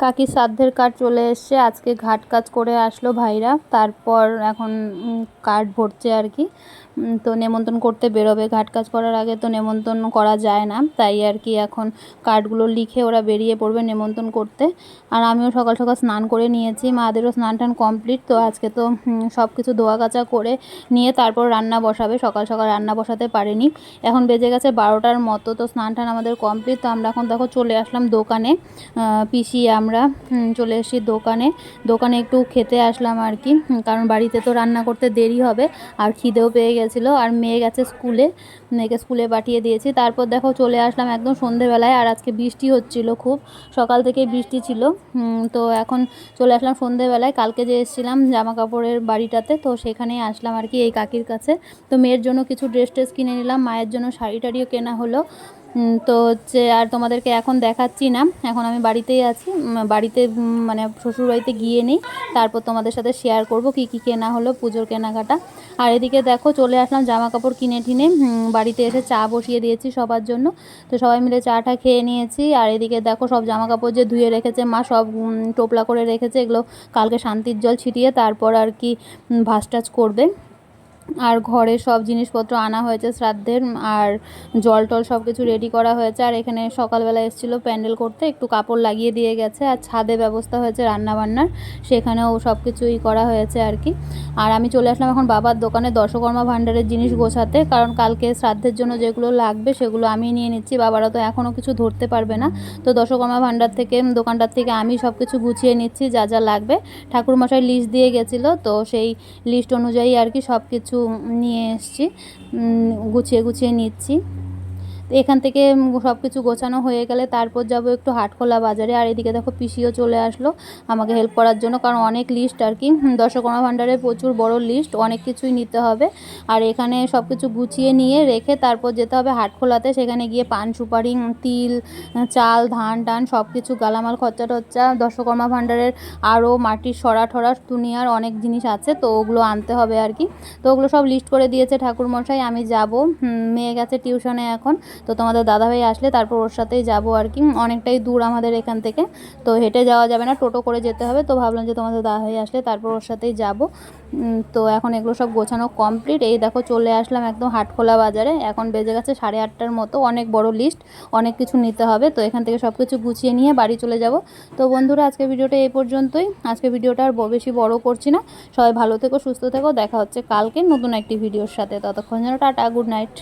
কাকির শ্রাদ্ধের কার্ড চলে এসছে, আজকে ঘাট কাজ করে আসলো ভাইরা, তারপর এখন কার্ড ভরছে আর কি। তো নেমন্তন্ন করতে বেরোবে, ঘাট কাজ করার আগে তো নেমন্তন্ন করা যায় না, তাই আর কি এখন কার্ডগুলো লিখে ওরা বেরিয়ে পড়বে নেমন্তন্ন করতে। আর আমিও সকাল সকাল স্নান করে নিয়েছি, মাদেরও স্নান টান কমপ্লিট, তো আজকে তো সব কিছু ধোয়া কাচা করে নিয়ে তারপর রান্না বসাবে, সকাল সকাল রান্না বসাতে পারেনি। এখন বেজে গেছে বারোটার মতো, তো স্নান টান আমাদের কমপ্লিট, তো আমরা এখন দেখো চলে আসলাম দোকানে পিসি আমরা চলে এসেছি দোকানে। দোকানে একটু খেতে আসলাম আর কি কারণ বাড়িতে তো রান্না করতে দেরি হবে। আর খিদেও পেয়ে গেছিল। আর মেয়ে গেছে স্কুলে, মেয়েকে স্কুলে পাঠিয়ে দিয়েছি। তারপর দেখো চলে আসলাম একদম সন্ধেবেলায়। আর আজকে বৃষ্টি হচ্ছিল খুব। সকাল থেকে বৃষ্টি ছিল তো এখন চলে আসলাম সন্ধেবেলায়। কালকে যে এসেছিলাম জামা কাপড়ের বাড়িটাতে, তো সেখানেই আসলাম আর কি এই কাকির কাছে। তো মেয়ের জন্য কিছু ড্রেস ট্রেস কিনে নিলাম। মায়ের জন্য শাড়ি টাড়িও কেনা হলো। তো হচ্ছে আর তোমাদেরকে এখন দেখাচ্ছি না। এখন আমি বাড়িতেই আছি। বাড়িতে মানে শ্বশুর বাড়িতে গিয়ে নিই। তারপর তোমাদের সাথে শেয়ার করব কি কি কেনা হলো পুজোর কেনাকাটা। আর এদিকে দেখো, চলে আসলাম জামা কাপড় কিনে টিনে। বাড়িতে এসে চা বসিয়ে দিয়েছি সবার জন্য। তো সবাই মিলে চাটা খেয়ে নিয়েছি। আর এদিকে দেখো, সব জামা কাপড় যে ধুয়ে রেখেছে মা, সব টোপলা করে রেখেছে। এগুলো কালকে শান্তির জল ছিটিয়ে তারপর আর কি টাজ করবে। আর ঘরে সব জিনিসপত্র আনা হয়েছে শ্রাদ্ধের আর জল টল সব কিছু রেডি করা হয়েছে। আর এখানে সকালবেলা এসেছিল প্যান্ডেল করতে একটু কাপড় লাগিয়ে দিয়ে গেছে আর ছাদে ব্যবস্থা হয়েছে রান্না বান্নার সেখানেও সব কিছুই করা হয়েছে আর কি। আর আমি চলে আসলাম এখন বাবার দোকানে দশকর্মা ভাণ্ডারের জিনিস গোছাতে কারণ কালকে শ্রাদ্ধের জন্য যেগুলো লাগবে সেগুলো আমি নিয়ে নিচ্ছি বাবারা তো এখনও কিছু ধরতে পারবে না। তো দশকর্মা ভাণ্ডার থেকে দোকানটার থেকে আমি সব কিছু গুছিয়ে নিচ্ছি যা যা লাগবে। ঠাকুরমশাই লিস্ট দিয়ে গেছিল তো সেই লিস্ট অনুযায়ী আর কি সব কিছু নিয়ে এসছি গুছিয়ে গুছিয়ে নিচ্ছি। তো এখান থেকে সব কিছু গোছানো হয়ে গেলে তারপর যাব একটু হাটখোলা বাজারে। আর এদিকে দেখো পিসিও চলে আসলো আমাকে হেল্প করার জন্য, কারণ অনেক লিস্ট আর কি। দশকর্মা ভাণ্ডারের প্রচুর বড় লিস্ট অনেক কিছুই নিতে হবে। আর এখানে সব কিছু গুছিয়ে নিয়ে রেখে তারপর যেতে হবে হাটখোলাতে। সেখানে গিয়ে পান, সুপারি, তিল চাল, ধান, টান সব কিছু গালামাল, খরচা টরচা, দশকর্মা ভাণ্ডারের আরও মাটির সরা ঠরা দুনিয়ার অনেক জিনিস আছে, তো ওগুলো আনতে হবে আর কি। তো ওগুলো সব লিস্ট করে দিয়েছে ঠাকুরমশাই, আমি যাব। মেয়ে গেছে টিউশনে এখন তো তোমাদের দাদাভাই আসলে তারপর ওর সাথেই যাব আর কি। অনেকটাই দূর আমাদের এখান থেকে। তো হেঁটে যাওয়া যাবে না, টোটো করে যেতে হবে। তো ভাবলাম যে তোমাদের দাদাভাই আসলে তারপর ওর সাথেই যাব। তো এখন এগুলো সব গোছানো কমপ্লিট এই দেখো চলে আসলাম একদম হাটখোলা বাজারে। এখন বেজে গেছে সাড়ে আটটার মতো। অনেক বড় লিস্ট অনেক কিছু নিতে হবে। তো এখান থেকে সব কিছু গুছিয়ে নিয়ে বাড়ি চলে যাব। তো বন্ধুরা আজকে ভিডিওটা এই পর্যন্তই। আজকে ভিডিওটা আর বেশি বড় করছি না। সবাই ভালো থেকো, সুস্থ থেকো। দেখা হচ্ছে কালকে নতুন একটি ভিডিওর সাথে। ততক্ষণ যেন টাটা গুড নাইট